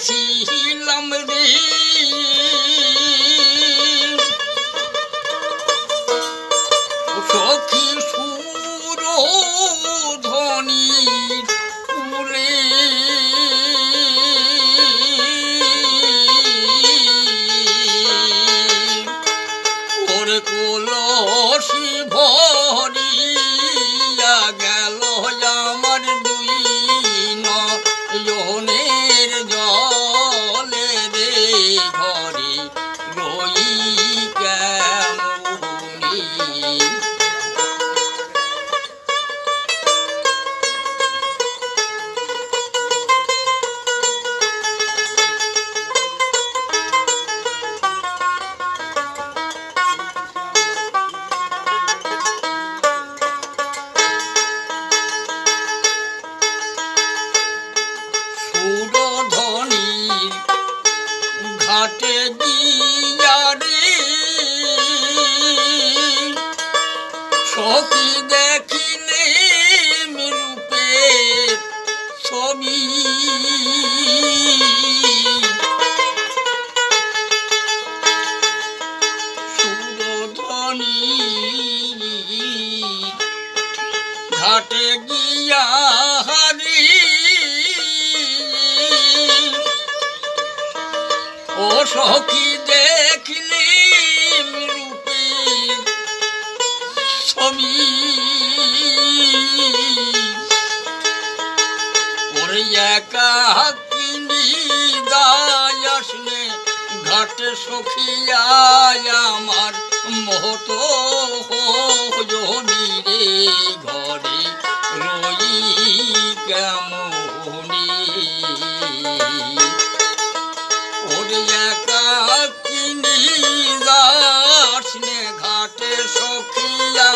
দিয়াছিলাম রে সখী সুর ধ্বনি কুলে ওরে কলসি ভরিয়া ঘাটে গিয়ারে সখী দেখিলে রূপে ছবি ঘাটে গিয়া হারি ও সখী দেখলি রূপে ছবি ওরে একা কিনি দায়াসনে ঘাটে সখিয়ায় আমার মহত হরি রে ঘরে। বাটে সখিয়া